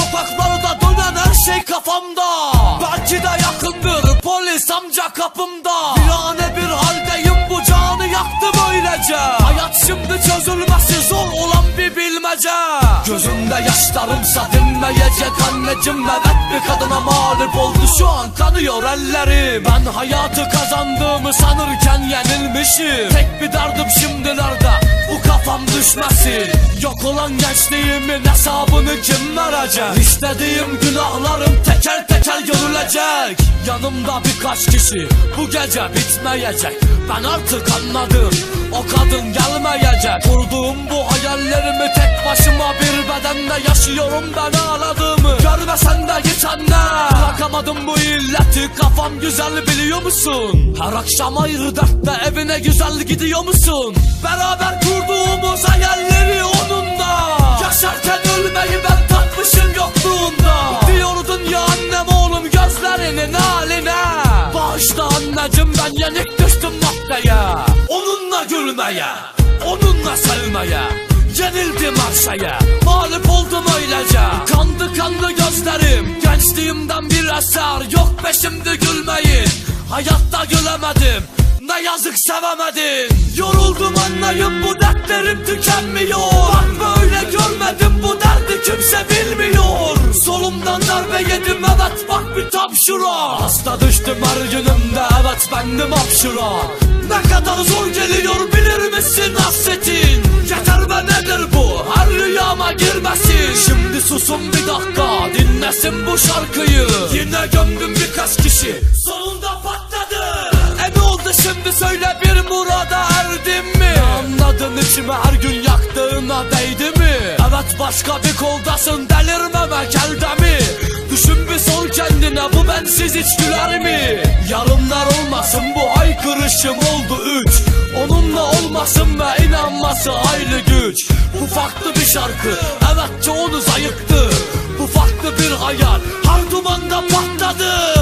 sokaklarda dönen her şey kafamda. Belki de yakındır polis amca kapımda. Virane bir haldeyim bu canı yaktı böylece Hayat şimdi çözülmesi zor olan bir bilmece. Gözümde yaşlarımsa dinmeyecek anneciğim Evet bir kadına mağlup oldu. Şu an kanıyor ellerim. Ben hayatı kazandığımı sanırken yenilmişim. Tek bir derdim şimdilerde kafam düşmesin. Yok olan gençliğimin hesabını kim verecek? İstediğim günahlarım teker teker görülecek. Yanımda birkaç kişi bu gece bitmeyecek. Ben artık anladım o kadın gelmeyecek. Kurduğum bu hayallerimi tek başıma bir bedende yaşıyorum ben ağladığımı Görmesen de git anne. Bırakamadım bu illeti kafam güzel biliyor musun? Her akşam ayrı dertte evine güzel gidiyor musun? Beraber kurduğumuz hayalleri onunla. Yaşarken ölmeyi ben tatmışım yokluğunda. Diyordun ya annem oğlum gözlerinin haline. Bağışla anneciğim ben yenik düştüm noktaya. Onunla gülmeye Onunla sevmeye. Yenildim her şeye Mağlup oldum öylece. Kandı kanlı gözlerim Gençliğimden bir eser Yok peşimde gülmeyin Hayatta gülemedim ne yazık sevemedin Yoruldum anlayın bu dertlerim tükenmiyor. Bak böyle görmedim. Bu derdi kimse bilmiyor. Solumdan darbe yedim. Evet bak bir tam şura. Hasta düştüm her günümde. Evet bendim hapşura. Ne kadar zor geliyor bilir misin hasretin? Yeter be nedir bu? Her rüyama girmesin. Şimdi susun bir dakika. Dinlesin bu şarkıyı. Yine gömdüm birkaç kişi Oldu şimdi söyle bir murada erdim mi? Anladın içime her gün yaktığına değdi mi? Evet başka bir koldasın delirmemek elde mi? Düşün bir sor kendine bu bensiz hiç güler mi? Yarınlar olmasın bu haykırışım oldu üç. Onunla olmasın ve inanması aynı güç. Bu farklı bir şarkı evet çoğunuz ayıktı Bu farklı bir hayal her dumanda patladı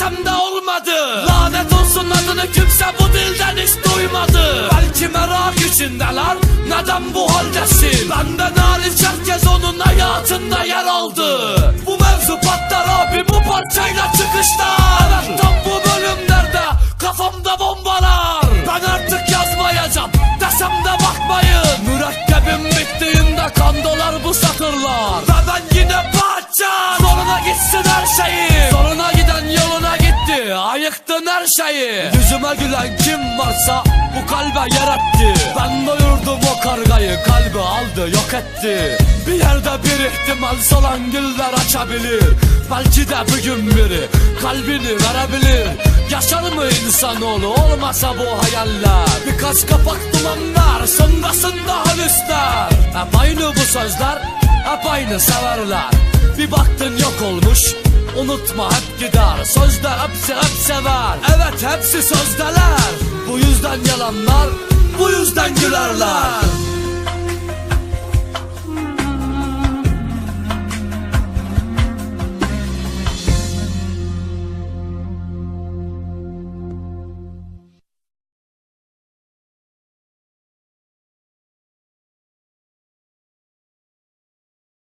istesem de olmadı. Lanet olsun adını kimse bu dilden hiç duymadı. Belki merak içindeler neden bu haldesin? Benden hariç herkes onun hayatında yer aldı. Bu mevzu patlar abi bu parçayla çıkışta Evet tam bu bölümlerde kafamda bombalar. Ben artık yazmayacağım desem de bakmayın. Mürekkebim bittiğinde kan dolar bu satırlar. Ve ben yine parça Zoruna gitsin her şeyi şeyi Yüzüme gülen kim varsa bu kalbe yer etti. Ben doyurdum o kargayı kalbi aldı yok etti. Bir yerde bir ihtimal solan güller açabilir. Belki de bir gün biri kalbini verebilir. Yaşar mı insanoğlu? Olmasa bu hayaller. Birkaç kapak dumanlar sonrasında halisler Hep aynı bu sözler hep aynı severler. Bir baktın yok olmuş Unutma hep gider Sözde hepsi hep sever. Evet hepsi sözdeler. Bu yüzden yalanlar Bu yüzden gülerler